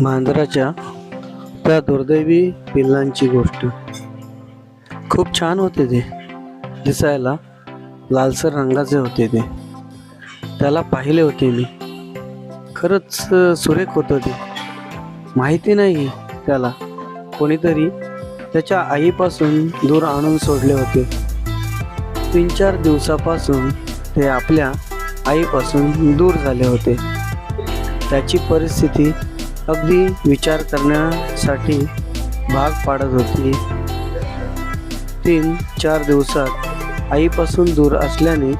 मांजराच्या त्या दुर्दैवी पिल्लांची गोष्ट. खूप छान होते ते. दिसायला लालसर रंगाचे होते ते. त्याला पाहिले होते मी. खरंच सुरेख होतं ते. माहिती नाही त्याला. कोणीतरी त्याच्या आईपासून दूर आणून सोडले होते. तीन चार दिवसापासून ते आपल्या आईपासून दूर झाले होते. त्याची परिस्थिती अगदी विचार करण्यासाठी भाग पाडत होती. तीन चार दिवसात आईपासून दूर असल्याने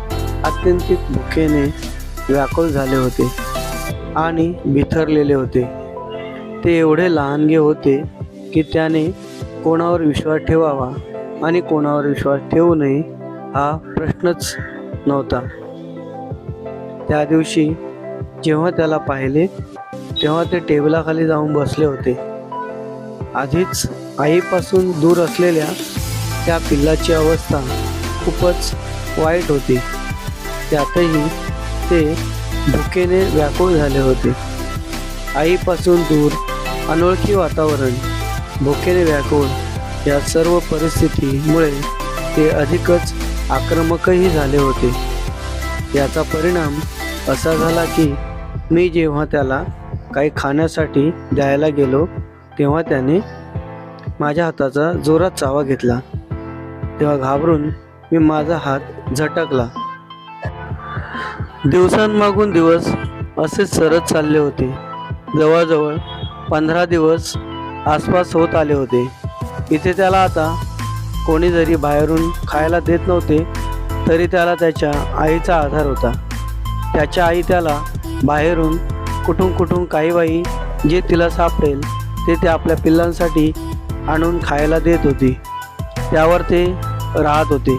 आत्यंतिक भुकेने व्याकुळ झाले होते आणि बिथरलेले होते. ते एवढे लहानगे होते की त्याने कोणावर विश्वास ठेवावा आणि कोणावर विश्वास ठेवू नये हा प्रश्नच नव्हता. त्या दिवशी जेव्हा त्याला पाहिले तेव्हा ते टेबलाखाली जाऊन बसले होते. आधीच आईपासून दूर असलेल्या त्या पिल्लाची अवस्था खूपच वाईट होती. त्यातही ते भुकेने व्याकुळ झाले होते. आईपासून दूर अनोळखी वातावरण भुकेने व्याकुळ या सर्व परिस्थितीमुळे ते अधिकच आक्रमकही झाले होते. याचा परिणाम असा झाला की मी जेव्हा त्याला काही खाण्यासाठी द्यायला गेलो तेव्हा त्याने माझ्या हाताचा जोरात चावा घेतला. तेव्हा घाबरून मी माझा हात झटकला. दिवसांमागून दिवस असेच सरत चालले होते. जवळजवळ पंधरा दिवस आसपास होत आले होते. इथे त्याला आता कोणी जरी बाहेरून खायला देत नव्हते तरी त्याला त्याच्या आईचा आधार होता. त्याच्या आई त्याला बाहेरून कुठून कुठून काही बाई जे तिला सापडेल ते ते आपल्या पिल्लांसाठी आणून खायला देत होती. त्यावर ते राहत होते.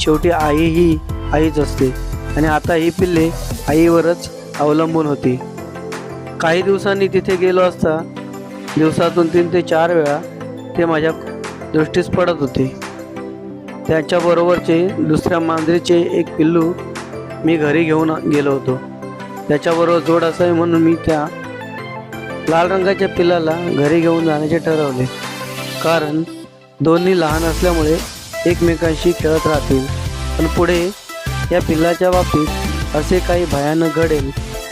शेवटी आई ही आईच असते आणि आता ही पिल्ले आईवरच अवलंबून होती. काही दिवसांनी तिथे गेलो असता दिवसातून तीन ते चार वेळा ते माझ्या दृष्टीस पडत होते. त्याच्याबरोबरचे दुसऱ्या मांजरीचे एक पिल्लू मी घरी घेऊन गेलो होतो. त्याच्याबरोबर जोड असावी म्हणून मी त्या लाल रंगाच्या पिल्लाला घरी घेऊन जाण्याचे ठरवले. कारण दोन्ही लहान असल्यामुळे एकमेकांशी खेळत राहतील. पण पुढे या पिल्लाच्या बाबतीत असे काही भयानक घडेल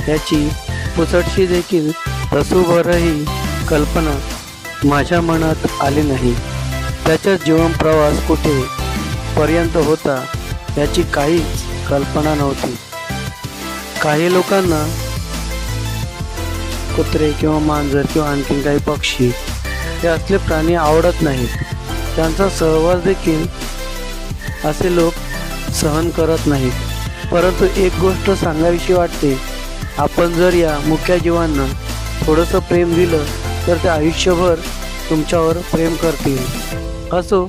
याची पुसटशी देखील रसूभरही कल्पना माझ्या मनात आली नाही. त्याचा जीवन प्रवास कुठे पर्यंत होता याची काहीच कल्पना नव्हती. काही लोकांना कुत्रे किंवा मांजर किंवा आणखीन काही पक्षी हे असले प्राणी आवडत नाहीत. त्यांचा सहवास देखील असे लोक सहन करत नाहीत. परंतु एक गोष्ट सांगावीशी वाटते. आपण जर या मुख्या जीवांना थोडंसं प्रेम दिलं तर ते आयुष्यभर तुमच्यावर प्रेम करतील. असो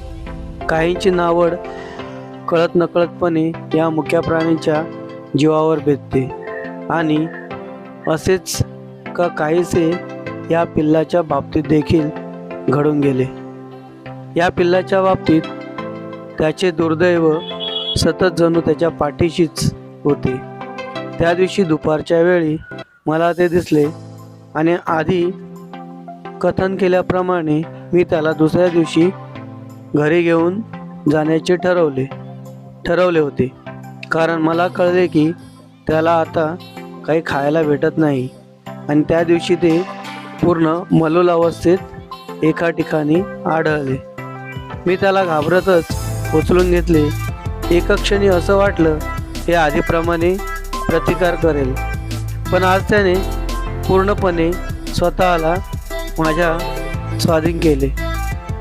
काहींची नावड कळत नकळतपणे या मुख्या प्राण्यांच्या जीवावर बेतते आणि असेच का काहीसे या पिल्लाच्या बाबतीत देखील घडून गेले. या पिल्लाच्या बाबतीत त्याचे दुर्दैव सतत जणू त्याच्या पाठीशीच होते. त्या दिवशी दुपारच्या वेळी मला ते दिसले आणि आधी कथन केल्याप्रमाणे मी त्याला दुसऱ्या दिवशी घरी घेऊन जाण्याचे ठरवले ठरवले होते. कारण मला कळले की त्याला आता काही खायला भेटत नाही. आणि त्या दिवशी ते पूर्ण मलोल अवस्थेत एका ठिकाणी आढळले. मी त्याला घाबरतच उचलून घेतले. एका क्षणी असं वाटलं हे आधीप्रमाणे प्रतिकार करेल. पण आज त्याने पूर्णपणे स्वतःला माझ्या स्वाधीन केले.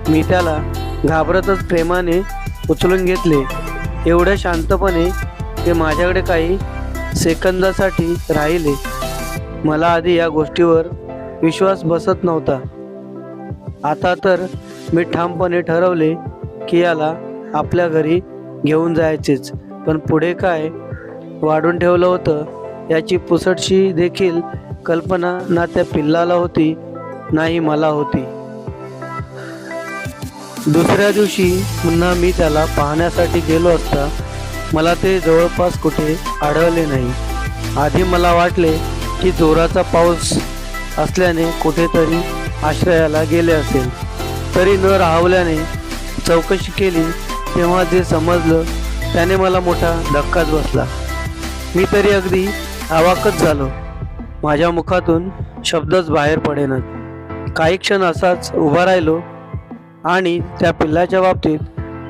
मी त्याला घाबरतच प्रेमाने उचलून घेतले. एवढ्या शांतपणे ते माझ्याकडे काही सेकंदासाठी राहिले. मला आधी या गोष्टीवर विश्वास बसत नव्हता. आता तर मी ठामपणे ठरवले की याला आपल्या घरी घेऊन जायचेच. पण पुढे काय वाढून ठेवलं होतं याची पुसटशी देखील कल्पना ना त्या पिल्लाला होती नाही मला होती. दुसऱ्या दिवशी पुन्हा मी त्याला पाहण्यासाठी गेलो असता मला ते जवळपास कुठे आढळले नाही. आधी मला वाटले की जोराचा पाऊस असल्याने कुठेतरी आश्रयाला गेले असेल. तरी न राहवल्याने चौकशी केली तेव्हा जे समजलं त्याने मला मोठा धक्काच बसला. मी तरी अगदी आवाकच झालो. माझ्या मुखातून शब्दच बाहेर पडेनात काही क्षण असाच उभा राहिलो आणि त्या पिल्लाच्या बाबतीत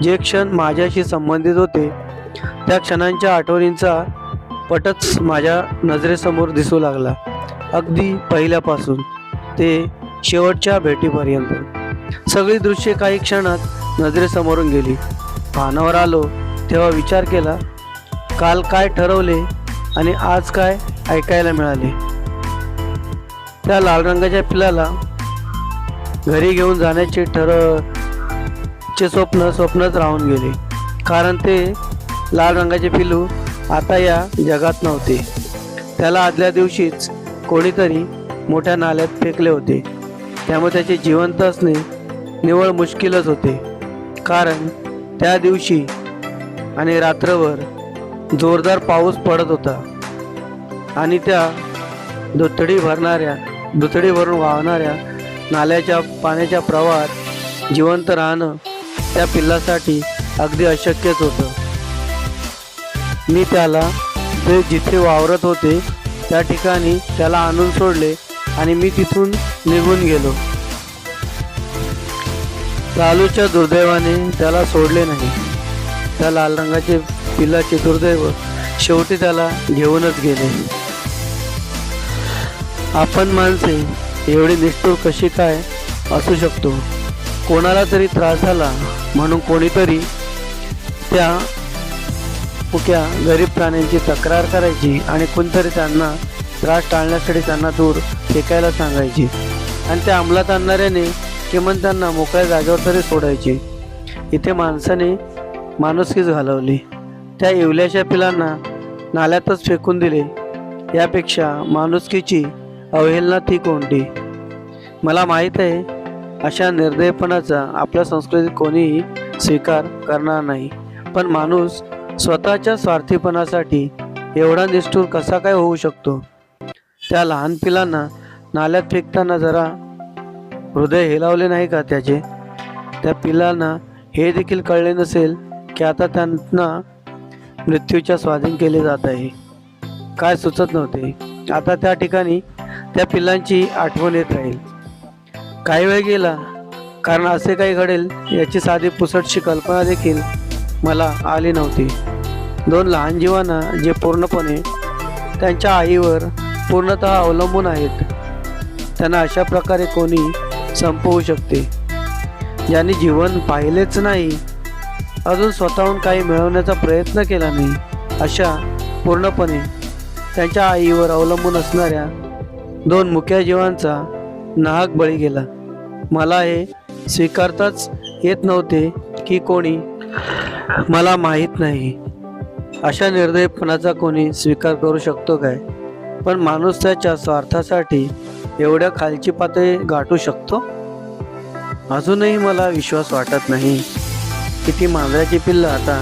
जे क्षण माझ्याशी संबंधित होते त्या क्षणांच्या आठवणींचा पटच माझ्या नजरेसमोर दिसू लागला. अगदी पहिल्यापासून ते शेवटच्या भेटीपर्यंत. सगळी दृश्ये काही क्षणात नजरेसमोरून गेली. भानावर आलो तेव्हा विचार केला काल काय ठरवले आणि आज काय ऐकायला मिळाले? त्या लाल रंगाच्या पिलाला घरी घेऊन जाण्याचे ठर चे स्वप्न स्वप्नच राहून गेले. कारण ते लाल रंगाचे पिल्लू आता या जगात नव्हते. त्याला आदल्या दिवशीच कोणीतरी मोठ्या नाल्यात फेकले होते. त्यामुळे त्याचे जिवंत असणे निवळ मुश्किलच होते. कारण त्या दिवशी आणि रात्रभर जोरदार पाऊस पडत होता. आणि त्या दुथडी भरणाऱ्या दुथडीवरून वाहणाऱ्या नाल्याच्या पाण्याच्या प्रवाहात जिवंत राहणं त्या पिल्लासाठी अगदी अशक्यच होतं. मी त्याला ते जिथे वावरत होते त्या ठिकाणी त्याला आणून सोडले आणि मी तिथून निघून गेलो. लालूच्या दुर्दैवाने त्याला सोडले नाही. त्या लाल रंगाचे पिल्लाचे दुर्दैव शेवटी त्याला घेऊनच गेले. आपण माणसे एवढी निष्ठूर कशी काय असू शकतो? कोणाला तरी त्रास झाला म्हणून कोणीतरी त्या फुक्या गरीब प्राण्यांची तक्रार करायची आणि कोणतरी त्यांना त्रास टाळण्यासाठी त्यांना दूर फेकायला सांगायची. आणि त्या अंमलात आणणाऱ्याने किमान त्यांना मोकळ्या जागेवर तरी सोडायचे. इथे माणसाने माणुसकीच घालवली. त्या येवल्याच्या पिलांना नाल्यातच फेकून दिले. यापेक्षा माणुसकीची अवहेलना ती कोणती? मला माहीत आहे अशा निर्दयपणाचा आपल्या संस्कृतीत कोणीही स्वीकार करणार नाही. पण माणूस स्वतःच्या स्वार्थीपणासाठी एवढा निष्ठूर कसा काय होऊ शकतो? त्या लहान पिलांना नाल्यात फेकताना जरा हृदय हेलावले नाही का त्याचे? त्या पिलांना हे देखील कळले नसेल की आता त्यांना मृत्यूच्या स्वाधीन केले जात आहे. काय सुचत नव्हते. आता त्या ठिकाणी त्या पिलांची आठवण येत राहील. काही वेळ गेला. कारण असे काही घडेल याची साधी पुसटशी कल्पना देखील मला आली नव्हती. दोन लहान जीवांना जे पूर्णपणे त्यांच्या आईवर पूर्णतः अवलंबून आहेत त्यांना अशा प्रकारे कोणी संपवू शकते? ज्यांनी जीवन पाहिलेच नाही अजून स्वतःहून काही मिळवण्याचा प्रयत्न केला नाही अशा पूर्णपणे त्यांच्या आईवर अवलंबून असणाऱ्या दोन मुख्या जीवांचा नाहक बळी गेला. मला हे स्वीकारताच येत नव्हते की कोणी मला माहीत नाही. अशा निर्दयपणाचा कोणी स्वीकार करू शकतो काय? पण माणूस त्याच्या स्वार्थासाठी एवढ्या खालची पातळी गाठू शकतो? अजूनही मला विश्वास वाटत नाही की ती मांजराची पिल्लं आता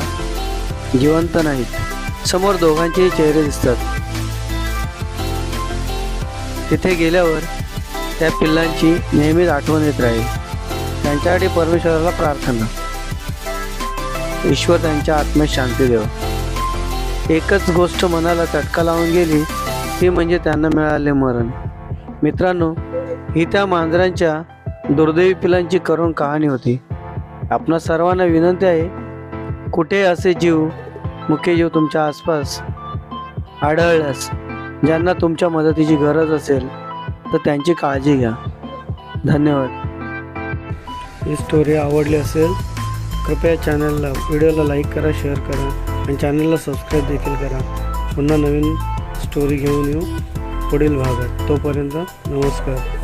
जिवंत नाहीत. समोर दोघांचेही चेहरे दिसतात. तिथे गेल्यावर त्या पिल्लांची नेहमीच आठवण येत राहील. त्यांच्यासाठी परमेश्वराला प्रार्थना. ईश्वर त्यांच्या आत्म्यात शांती देव. एकच गोष्ट मनाला चटका लावून गेली ती म्हणजे त्यांना मिळाले मरण. मित्रांनो ही त्या मांजरांच्या दुर्दैवी पिलांची करुण कहाणी होती. आपणा सर्वांना विनंती आहे कुठे असे जीव मुख्य जीव तुमच्या आसपास आढळल्यास ज्यांना तुमच्या मदतीची गरज असेल तर त्यांची काळजी घ्या. धन्यवाद. ही स्टोरी आवडली असेल कृपया चॅनलला व्हिडिओला लाईक करा शेअर करा आणि चॅनलला सबस्क्राईब देखील करा. पुन्हा नवीन स्टोरी घेऊन येऊ पुढील भागात. तोपर्यंत नमस्कार.